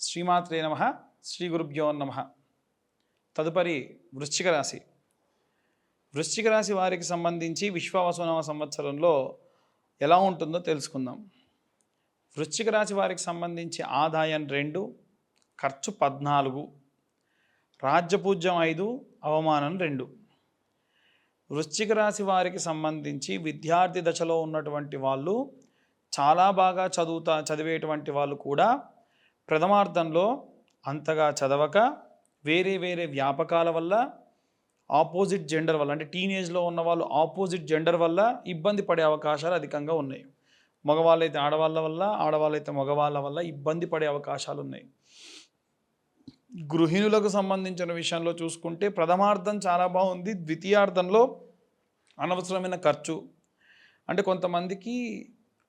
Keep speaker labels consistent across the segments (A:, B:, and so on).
A: శ్రీమాత్రే నమ శ్రీ గురుభ్యో నమ. తదుపరి వృశ్చిక రాశి. వృశ్చిక రాశి వారికి సంబంధించి విశ్వావసనవ సంవత్సరంలో ఎలా ఉంటుందో తెలుసుకుందాం. వృశ్చిక రాశి వారికి సంబంధించి ఆదాయం రెండు ఖర్చు పద్నాలుగు రాజ్యపూజ్యం ఐదు అవమానం రెండు. వృశ్చిక రాశి వారికి సంబంధించి విద్యార్థి దశలో ఉన్నటువంటి వాళ్ళు చాలా బాగా చదువుతా చదివేటువంటి వాళ్ళు కూడా ప్రథమార్థంలో అంతగా చదవక వేరే వేరే వ్యాపకాల వల్ల ఆపోజిట్ జెండర్ వల్ల అంటే టీనేజ్లో ఉన్న వాళ్ళు ఆపోజిట్ జెండర్ వల్ల ఇబ్బంది పడే అవకాశాలు అధికంగా ఉన్నాయి. మగవాళ్ళైతే ఆడవాళ్ళ వల్ల ఆడవాళ్ళైతే మగవాళ్ళ వల్ల ఇబ్బంది పడే అవకాశాలు ఉన్నాయి. గృహిణులకు సంబంధించిన విషయంలో చూసుకుంటే ప్రథమార్థం చాలా బాగుంది. ద్వితీయార్థంలో అనవసరమైన ఖర్చు. అంటే కొంతమందికి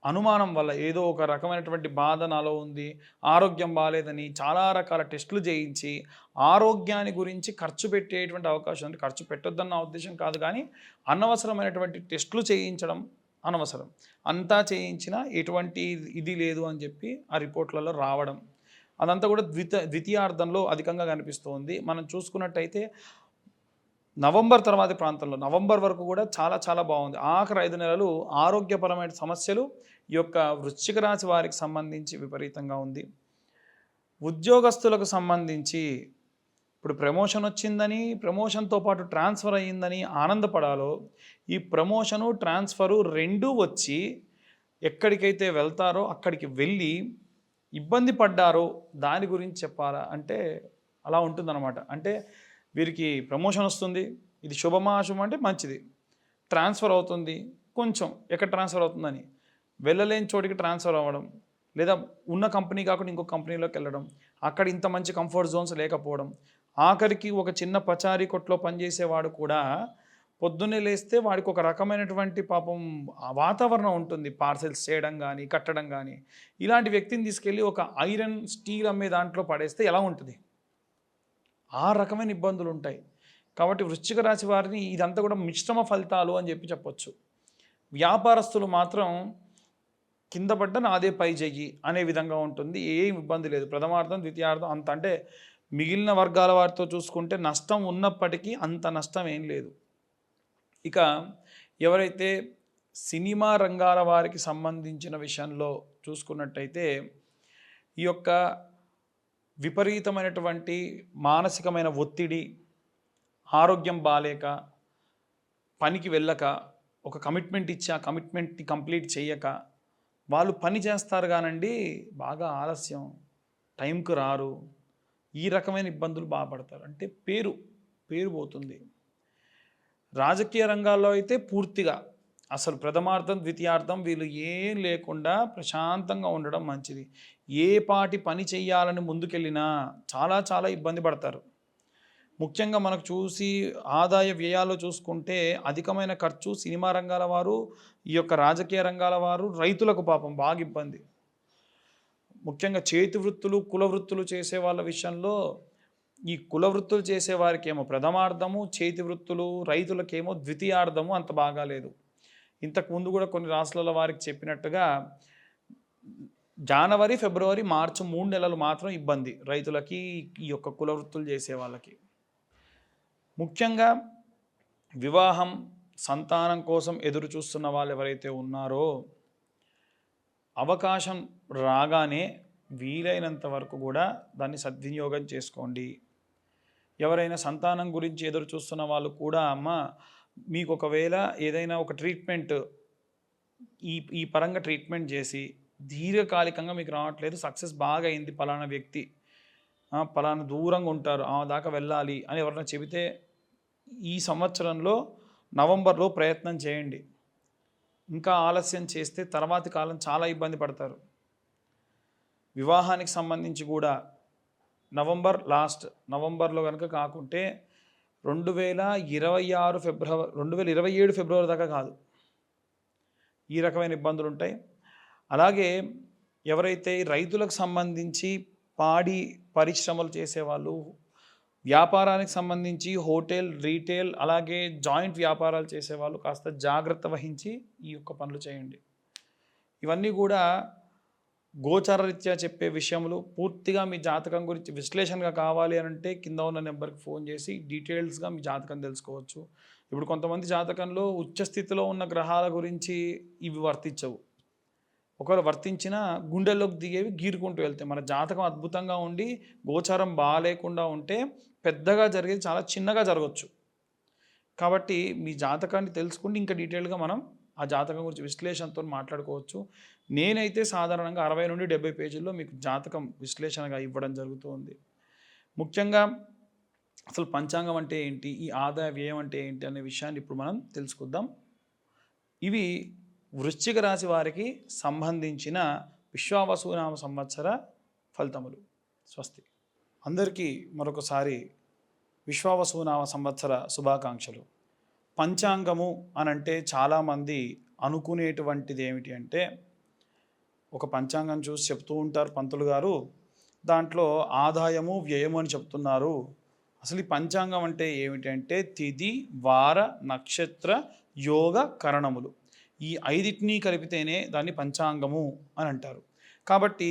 A: అనుమానం వల్ల ఏదో ఒక రకమైనటువంటి బాధ నాలో ఉంది ఆరోగ్యం బాగాలేదని చాలా రకాల టెస్టులు చేయించి ఆరోగ్యాన్ని గురించి ఖర్చు పెట్టేటువంటి అవకాశం ఉంది. ఖర్చు పెట్టొద్దన్న ఉద్దేశం కాదు కానీ అనవసరమైనటువంటి టెస్టులు చేయించడం అనవసరం. అంతా చేయించినా ఎటువంటి ఇది లేదు అని చెప్పి ఆ రిపోర్ట్లలో రావడం. అదంతా కూడా ద్విత ద్వితీయార్థంలో అధికంగా కనిపిస్తుంది. మనం చూసుకున్నట్టయితే నవంబర్ తర్వాతి ప్రాంతంలో నవంబర్ వరకు కూడా చాలా చాలా బాగుంది. ఆఖరి ఐదు నెలలు ఆరోగ్యపరమైన సమస్యలు ఈ యొక్క వృశ్చిక రాశి వారికి సంబంధించి విపరీతంగా ఉంది. ఉద్యోగస్తులకు సంబంధించి ఇప్పుడు ప్రమోషన్ వచ్చిందని ప్రమోషన్తో పాటు ట్రాన్స్ఫర్ అయ్యిందని ఆనందపడాలో ఈ ప్రమోషను ట్రాన్స్ఫరు రెండూ వచ్చి ఎక్కడికైతే వెళ్తారో అక్కడికి వెళ్ళి ఇబ్బంది పడ్డారో దాని గురించి చెప్పాలా? అంటే అలా ఉంటుందన్నమాట. అంటే వీరికి ప్రమోషన్ వస్తుంది. ఇది శుభమా అశుభం అంటే మంచిది. ట్రాన్స్ఫర్ అవుతుంది. కొంచెం ఎక్కడ ట్రాన్స్ఫర్ అవుతుందని? వెళ్ళలేని చోటికి ట్రాన్స్ఫర్ అవ్వడం. లేదా ఉన్న కంపెనీ కాకుండా ఇంకో కంపెనీలోకి వెళ్ళడం. అక్కడ ఇంత మంచి కంఫర్ట్ జోన్స్ లేకపోవడం. ఆఖరికి ఒక చిన్న పచారీ కొట్లో పనిచేసేవాడు కూడా పొద్దున్నే లేస్తే వాడికి ఒక రకమైనటువంటి పాపం వాతావరణం ఉంటుంది. పార్సెల్స్ చేయడం కానీ కట్టడం కానీ ఇలాంటి వ్యక్తిని తీసుకెళ్ళి ఒక ఐరన్ స్టీల్ అమ్మే దాంట్లో పడేస్తే ఎలా ఉంటుంది? ఆ రకమైన ఇబ్బందులు ఉంటాయి కాబట్టి వృశ్చిక రాశి వారిని ఇదంతా కూడా మిశ్రమ ఫలితాలు అని చెప్పి చెప్పొచ్చు. వ్యాపారస్తులు మాత్రం కింద పడ్డ నాదే పై చెయ్యి అనే విధంగా ఉంటుంది. ఏం ఇబ్బంది లేదు. ప్రథమార్థం ద్వితీయార్థం అంత అంటే మిగిలిన వర్గాల వారితో చూసుకుంటే నష్టం ఉన్నప్పటికీ అంత నష్టం ఏం లేదు. ఇక ఎవరైతే సినిమా రంగాల వారికి సంబంధించిన విషయంలో చూసుకున్నట్టయితే ఈ యొక్క విపరీతమైనటువంటి మానసికమైన ఒత్తిడి ఆరోగ్యం బాలేక పనికి వెళ్ళక ఒక కమిట్మెంట్ ఇచ్చి ఆ కమిట్మెంట్ని కంప్లీట్ చేయక వాళ్ళు పని చేస్తారు కానండి బాగా ఆలస్యం టైంకు రారు ఈ రకమైన ఇబ్బందులు బాధపడతారు అంటే పేరు పేరు పోతుంది. రాజకీయ రంగాల్లో అయితే పూర్తిగా అసలు ప్రథమార్థం ద్వితీయార్థం వీళ్ళు ఏం లేకుండా ప్రశాంతంగా ఉండడం మంచిది. ఏ పాటి పని చేయాలని ముందుకెళ్ళినా చాలా చాలా ఇబ్బంది పడతారు. ముఖ్యంగా మనకు చూసి ఆదాయ వ్యయాలు చూసుకుంటే అధికమైన ఖర్చు సినిమా రంగాల వారు ఈ యొక్క రాజకీయ రంగాల వారు రైతులకు పాపం బాగా ఇబ్బంది. ముఖ్యంగా చేతి వృత్తులు కుల వృత్తులు చేసే వాళ్ళ విషయంలో ఈ కుల వృత్తులు చేసే ప్రథమార్థము చేతి వృత్తులు రైతులకేమో ద్వితీయార్థము అంత బాగాలేదు. ఇంతకుముందు ఇంతకు ముందు కూడా కొన్ని రాష్ట్రాల వారికి చెప్పినట్టుగా జనవరి ఫిబ్రవరి మార్చి మూడు నెలలు మాత్రం ఇబ్బంది రైతులకి ఈ యొక్క కుల వృత్తులు చేసే వాళ్ళకి. ముఖ్యంగా వివాహం సంతానం కోసం ఎదురు చూస్తున్న వాళ్ళు ఎవరైతే ఉన్నారో అవకాశం రాగానే వీలైనంత వరకు కూడా దాన్ని సద్వినియోగం చేసుకోండి. ఎవరైనా సంతానం గురించి ఎదురు చూస్తున్న వాళ్ళు కూడా అమ్మ మీకు ఒకవేళ ఏదైనా ఒక ట్రీట్మెంట్ ఈ ఈ పరంగా ట్రీట్మెంట్ చేసి దీర్ఘకాలికంగా మీకు రావట్లేదు సక్సెస్ బాగా అయింది పలానా వ్యక్తి పలానా దూరంగా ఉంటారు ఆ దాకా వెళ్ళాలి అని ఎవరైనా చెబితే ఈ సంవత్సరంలో నవంబర్లో ప్రయత్నం చేయండి. ఇంకా ఆలస్యం చేస్తే తర్వాతి కాలం చాలా ఇబ్బంది పడతారు. వివాహానికి సంబంధించి కూడా నవంబర్ లాస్ట్ నవంబర్లో కనుక కాకుంటే రెండు వేల ఇరవై ఆరు ఫిబ్రవరి రెండు వేల ఇరవై ఏడు ఫిబ్రవరి దాకా కాదు. ఈ రకమైన ఇబ్బందులు ఉంటాయి. అలాగే ఎవరైతే రైతులకు సంబంధించి పాడి పరిశ్రమలు చేసేవాళ్ళు వ్యాపారానికి సంబంధించి హోటల్ రీటైల్ అలాగే జాయింట్ వ్యాపారాలు చేసేవాళ్ళు కాస్త జాగ్రత్త వహించి ఈ యొక్క పనులు చేయండి. ఇవన్నీ కూడా గోచార రీత్యా చెప్పే విషయంలో పూర్తిగా మీ జాతకం గురించి విశ్లేషణగా కావాలి అని అంటే కింద ఉన్న నెంబర్కి ఫోన్ చేసి డీటెయిల్స్గా మీ జాతకం తెలుసుకోవచ్చు. ఇప్పుడు కొంతమంది జాతకంలో ఉచ్చస్థితిలో ఉన్న గ్రహాల గురించి ఇవి వర్తించవు. ఒకవేళ వర్తించిన గుండెల్లోకి దిగేవి గీరుకుంటూ వెళ్తాయి. మన జాతకం అద్భుతంగా ఉండి గోచారం బాగాలేకుండా ఉంటే పెద్దగా జరిగేది చాలా చిన్నగా జరగచ్చు. కాబట్టి మీ జాతకాన్ని తెలుసుకుంటే ఇంకా డీటెయిల్గా మనం ఆ జాతకం గురించి విశ్లేషణతో మాట్లాడుకోవచ్చు. నేనైతే సాధారణంగా అరవై నుండి డెబ్బై పేజీల్లో మీకు జాతకం విశ్లేషణగా ఇవ్వడం జరుగుతుంది. ముఖ్యంగా అసలు పంచాంగం అంటే ఏంటి? ఈ ఆదాయ వ్యయం అంటే ఏంటి? అనే విషయాన్ని ఇప్పుడు మనం తెలుసుకుందాం. ఇవి వృశ్చిక రాశి వారికి సంబంధించిన విశ్వావసునామ సంవత్సర ఫలితములు. స్వస్తి. అందరికీ మరొకసారి విశ్వావసునామ సంవత్సర శుభాకాంక్షలు. పంచాంగము అని అంటే చాలామంది అనుకునేటువంటిది ఏమిటి అంటే ఒక పంచాంగం చూసి చెప్తూ ఉంటారు పంతులు గారు దాంట్లో ఆదాయము వ్యయము అని చెప్తున్నారు. అసలు ఈ పంచాంగం అంటే ఏమిటంటే తిది వార నక్షత్ర యోగ కరణములు. ఈ ఐదిటిని కలిపితేనే దాన్ని పంచాంగము అని అంటారు. కాబట్టి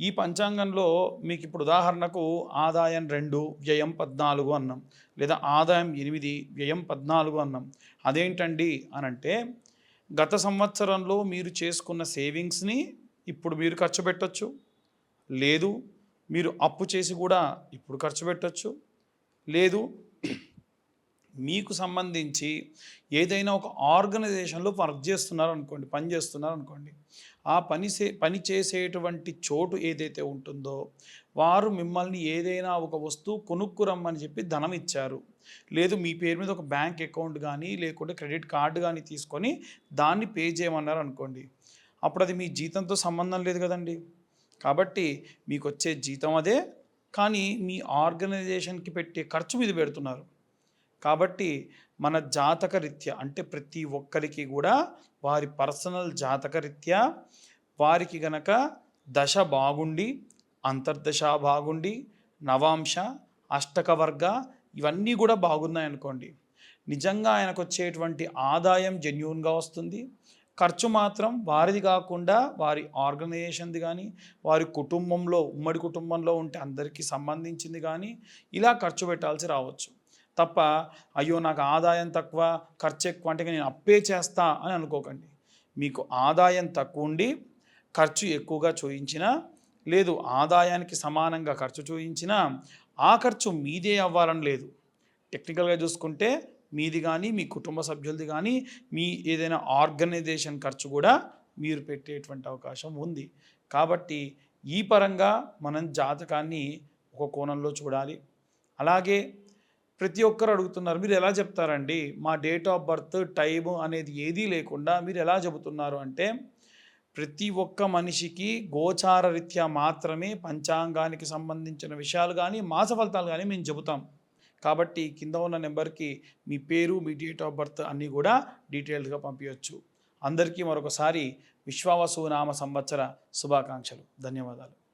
A: ఈ పంచాంగంలో మీకు ఇప్పుడు ఉదాహరణకు ఆదాయం రెండు వ్యయం పద్నాలుగు అన్నాం లేదా ఆదాయం ఎనిమిది వ్యయం పద్నాలుగు అన్నాం. అదేంటండి అని అంటే గత సంవత్సరంలో మీరు చేసుకున్న సేవింగ్స్ని ఇప్పుడు మీరు ఖర్చు పెట్టచ్చు. లేదు మీరు అప్పు చేసి కూడా ఇప్పుడు ఖర్చు పెట్టచ్చు. లేదు మీకు సంబంధించి ఏదైనా ఒక ఆర్గనైజేషన్లో వర్క్ చేస్తున్నారు అనుకోండి పని చేస్తున్నారు అనుకోండి ఆ పని సే పని చేసేటువంటి చోటు ఏదైతే ఉంటుందో వారు మిమ్మల్ని ఏదైనా ఒక వస్తువు కొనుక్కురమ్మని చెప్పి ధనం ఇచ్చారు. లేదు మీ పేరు మీద ఒక బ్యాంక్ అకౌంట్ కానీ లేకుంటే క్రెడిట్ కార్డు కానీ తీసుకొని దాన్ని పే చేయమన్నారు అనుకోండి. అప్పుడు అది మీ జీతంతో సంబంధం లేదు కదండి. కాబట్టి మీకు వచ్చే జీతం అదే కానీ మీ ఆర్గనైజేషన్కి పెట్టే ఖర్చు మీద పెడుతున్నారు. కాబట్టి మన జాతక రీత్యా అంటే ప్రతి ఒక్కరికి కూడా వారి పర్సనల్ జాతక రీత్యా వారికి గనక దశ బాగుండి అంతర్దశ బాగుండి నవాంశ అష్టక వర్గ ఇవన్నీ కూడా బాగున్నాయి అనుకోండి నిజంగా ఆయనకు వచ్చేటువంటి ఆదాయం జెన్యున్గా వస్తుంది. ఖర్చు మాత్రం వారిది కాకుండా వారి ఆర్గనైజేషన్ది కానీ వారి కుటుంబంలో ఉమ్మడి కుటుంబంలో ఉంటే అందరికీ సంబంధించింది కానీ ఇలా ఖర్చు పెట్టాల్సి రావచ్చు. తప్ప అయ్యో నాకు ఆదాయం తక్కువ ఖర్చు ఎక్కువ అంటే నేను అప్పే చేస్తా అని అనుకోకండి. మీకు ఆదాయం తక్కువ ఉండి ఖర్చు ఎక్కువగా చూయించినా లేదు ఆదాయానికి సమానంగా ఖర్చు చూయించినా ఆ ఖర్చు మీదే అవ్వాలని లేదు. టెక్నికల్గా చూసుకుంటే మీది కానీ మీ కుటుంబ సభ్యులది కానీ మీ ఏదైనా ఆర్గనైజేషన్ ఖర్చు కూడా మీరు పెట్టేటువంటి అవకాశం ఉంది. కాబట్టి ఈ పరంగా మనం జాతకాన్ని ఒక కోణంలో చూడాలి. అలాగే ప్రతి ఒక్కరు అడుగుతున్నారు మీరు ఎలా చెప్తారండి? మా డేట్ ఆఫ్ బర్త్ టైము అనేది ఏదీ లేకుండా మీరు ఎలా చెబుతున్నారు? అంటే ప్రతి ఒక్క మనిషికి గోచార రీత్యా మాత్రమే పంచాంగానికి సంబంధించిన విషయాలు కానీ మాస ఫలితాలు కానీ మేము చెబుతాం. కాబట్టి కింద ఉన్న నెంబర్కి మీ పేరు మీ డేట్ ఆఫ్ బర్త్ అన్నీ కూడా డీటెయిల్డ్గా పంపించవచ్చు అందరికీ మరొకసారి విశ్వావసు నామ సంవత్సర శుభాకాంక్షలు. ధన్యవాదాలు.